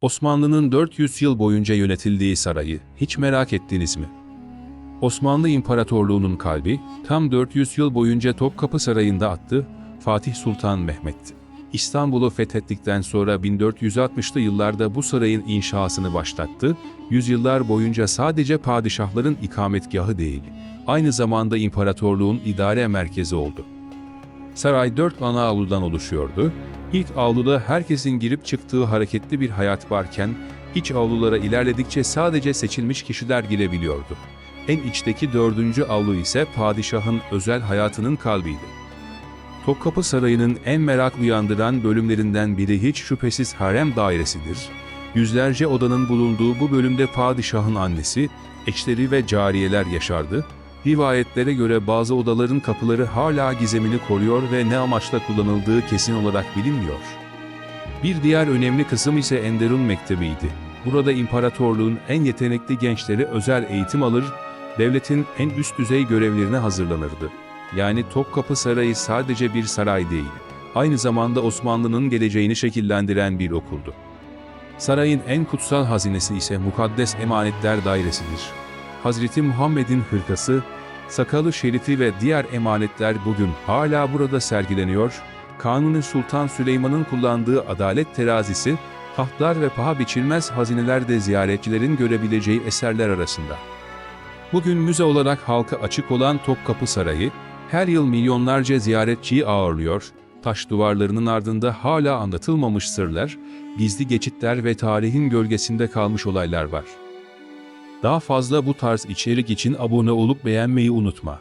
Osmanlı'nın 400 yıl boyunca yönetildiği sarayı hiç merak ettiniz mi? Osmanlı İmparatorluğu'nun kalbi tam 400 yıl boyunca Topkapı Sarayı'nda attı Fatih Sultan Mehmet'ti. İstanbul'u fethettikten sonra 1460'lı yıllarda bu sarayın inşasını başlattı. Yüzyıllar boyunca sadece padişahların ikametgahı değil, aynı zamanda imparatorluğun idare merkezi oldu. Saray dört ana avludan oluşuyordu. İlk avluda herkesin girip çıktığı hareketli bir hayat varken, iç avlulara ilerledikçe sadece seçilmiş kişiler girebiliyordu. En içteki dördüncü avlu ise padişahın özel hayatının kalbiydi. Topkapı Sarayı'nın en merak uyandıran bölümlerinden biri hiç şüphesiz harem dairesidir. Yüzlerce odanın bulunduğu bu bölümde padişahın annesi, eşleri ve cariyeler yaşardı. Rivayetlere göre bazı odaların kapıları hala gizemini koruyor ve ne amaçla kullanıldığı kesin olarak bilinmiyor. Bir diğer önemli kısım ise Enderun Mektebi'ydi. Burada imparatorluğun en yetenekli gençleri özel eğitim alır, devletin en üst düzey görevlerine hazırlanırdı. Yani Topkapı Sarayı sadece bir saray değil, aynı zamanda Osmanlı'nın geleceğini şekillendiren bir okuldu. Sarayın en kutsal hazinesi ise Mukaddes Emanetler Dairesidir. Hazreti Muhammed'in hırkası, sakalı şerifi ve diğer emanetler bugün hala burada sergileniyor. Kanuni Sultan Süleyman'ın kullandığı adalet terazisi, tahtlar ve paha biçilmez hazineler de ziyaretçilerin görebileceği eserler arasında. Bugün müze olarak halka açık olan Topkapı Sarayı, her yıl milyonlarca ziyaretçiyi ağırlıyor, taş duvarlarının ardında hala anlatılmamış sırlar, gizli geçitler ve tarihin gölgesinde kalmış olaylar var. Daha fazla bu tarz içerik için abone olup beğenmeyi unutma.